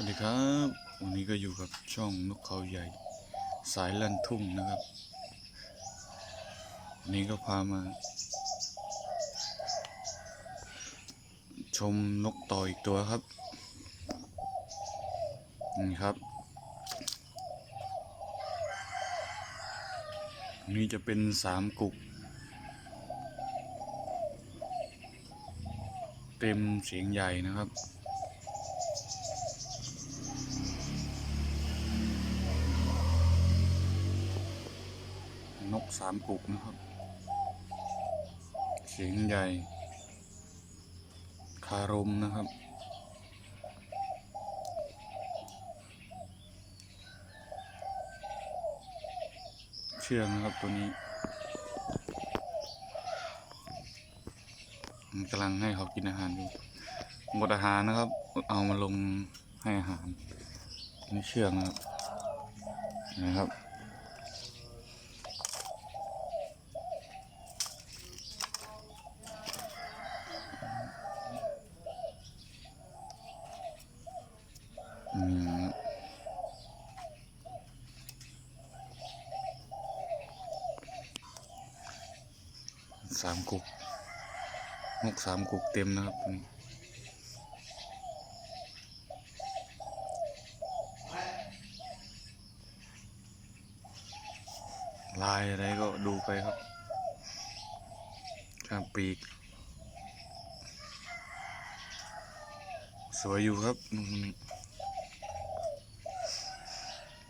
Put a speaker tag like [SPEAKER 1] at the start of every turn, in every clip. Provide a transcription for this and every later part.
[SPEAKER 1] สวัสดีครับ วันนี้ก็อยู่กับช่องนกเขาใหญ่ สายลันทุ่งนะครับ วันนี้ก็พามา ชมนกต่ออีกตัวครับ นี่ครับ นี่จะเป็นสามกุก เต็มเสียงใหญ่นะครับ กสามกุกนะครับ เสียงใหญ่ คารมนะครับ เชื่องนะครับตัวนี้มันกำลังให้เขากินอาหารอยู่หมดอาหารนะครับ เอามาลงให้อาหารนี่เชื่องนะครับนะครับ สามกุกนกสามกุกเต็มนะครับตัวนี้ลายอะไรก็ดูไปครับข้ามปีก สวยอยู่ครับ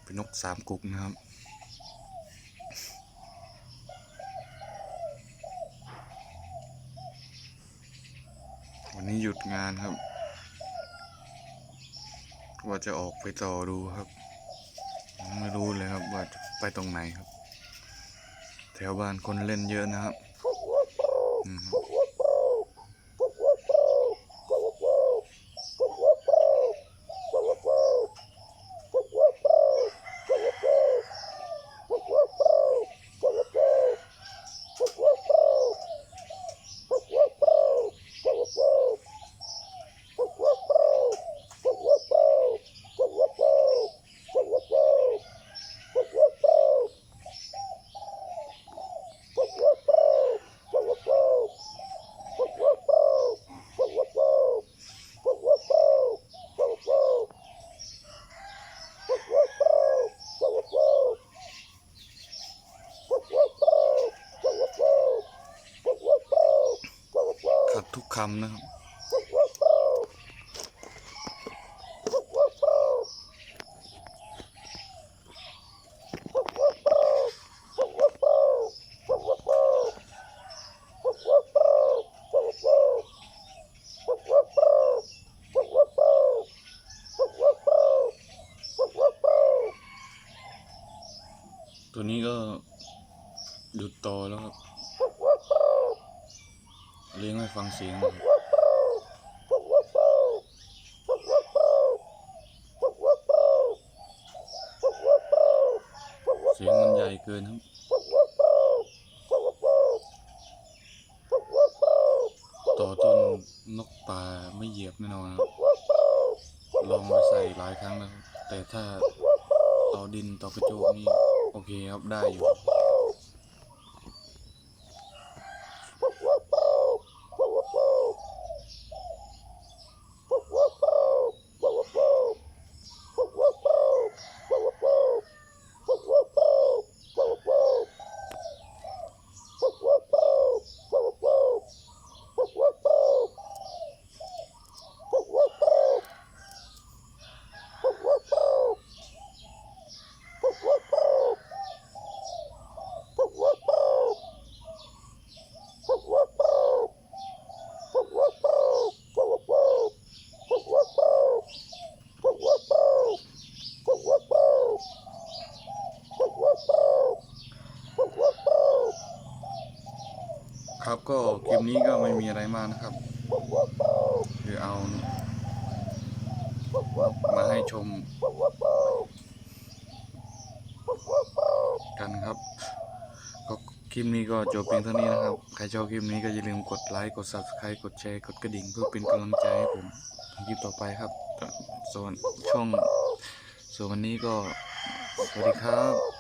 [SPEAKER 1] เป็นนกสามกุกนะครับ วันนี้หยุดงานครับ ว่าจะออกไปต่อดูครับ ไม่รู้เลยครับว่าจะไปตรงไหนครับ แถวบ้านคนเล่นเยอะนะครับ คำนะครับ ตัวนี้ก็หยุดต่อแล้วครับ เลี้ยงให้ฟังเสียงเสียงมันใหญ่เกินครับต่อต้นนกป่าไม่เหยียบแน่นอนครับลองมาใส่หลายครั้งแล้วแต่ถ้าต่อดินต่อกระโจกนี่โอเคครับได้อยู่ ก็คลิปนี้ก็ไม่มีอะไรมากนะครับ คือเอา มาให้ชม กันครับ ก็คลิปนี้ก็จบเพียงเท่านี้นะครับ ใครชอบคลิปนี้ก็อย่าลืมกดไลค์ กด subscribe กดแชร์ กดกระดิ่งเพื่อเป็นกำลังใจให้ผมทำคลิปต่อไปครับ ส่วนช่วงส่วนวันนี้ก็สวัสดีครับ